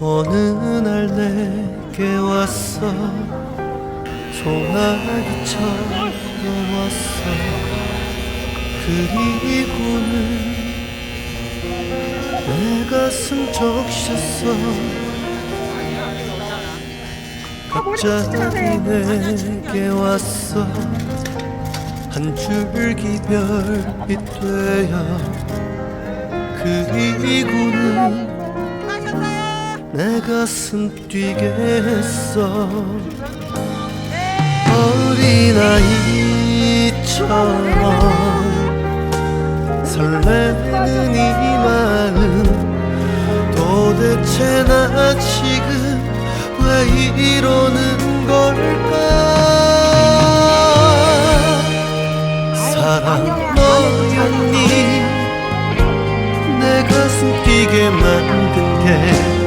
어느 날 내게 왔어. 소나기처럼 왔어. 그리고는 내 가슴 적셨어. 갑자기 내게 왔어. 한 줄기 별빛 되어. 그리고는 내 가슴 뛰게 했어. 어린아이처럼 설레는 이 마음 도대체 나 지금 왜 이러는 걸까? 사랑 너였니? 내 가슴 뛰게 만든 게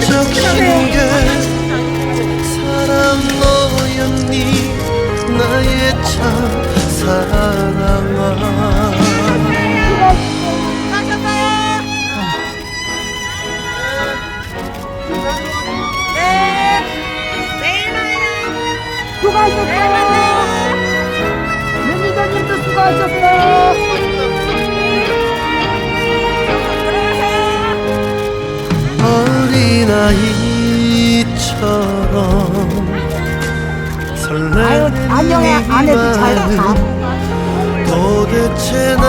적신 게 사랑 너였니? 나의 참 사랑아. 네. 수고하셨어요. 아유, 설레는 안녕해. 안 해도 잘 가. 도대체 나